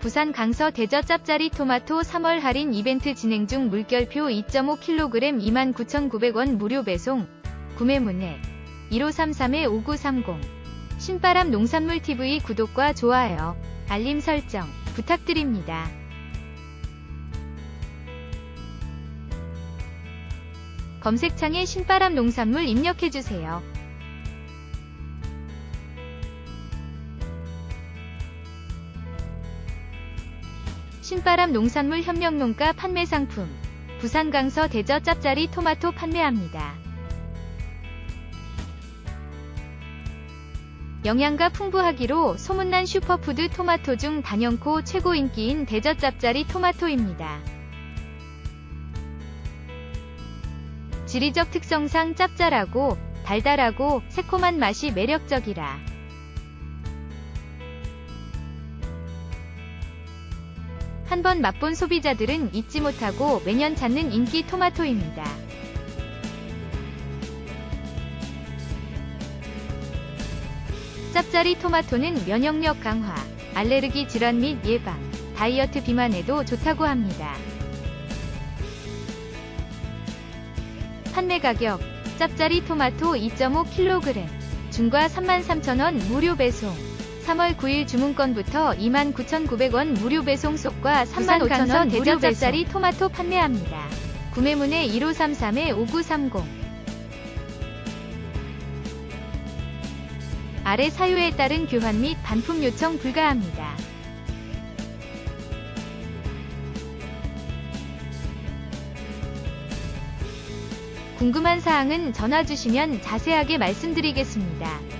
부산 강서 대저 짭짜리 토마토 3월 할인 이벤트 진행 중 물결표 2.5kg 29,900원 무료 배송. 구매 문의 1533-5930 신바람 농산물 TV 구독과 좋아요, 알림 설정 부탁드립니다. 검색창에 신바람 농산물 입력해주세요. 신바람 농산물 현명농가 판매 상품 부산 강서 대저 짭짜리 토마토 판매합니다. 영양가 풍부하기로 소문난 슈퍼푸드 토마토 중 단연코 최고 인기인 대저 짭짜리 토마토입니다. 지리적 특성상 짭짤하고 달달하고 새콤한 맛이 매력적이라 한번 맛본 소비자들은 잊지 못하고 매년 찾는 인기 토마토입니다. 짭짜리 토마토는 면역력 강화, 알레르기 질환 및 예방, 다이어트 비만에도 좋다고 합니다. 판매 가격 짭짜리 토마토 2.5kg 중과 33,000원 무료 배송 3월 9일 주문건부터 29,900원 무료 배송 속과 35,000원 대저 짭짜리 토마토 판매합니다. 구매문의 1533-5930 아래 사유에 따른 교환 및 반품 요청 불가합니다. 궁금한 사항은 전화 주시면 자세하게 말씀드리겠습니다.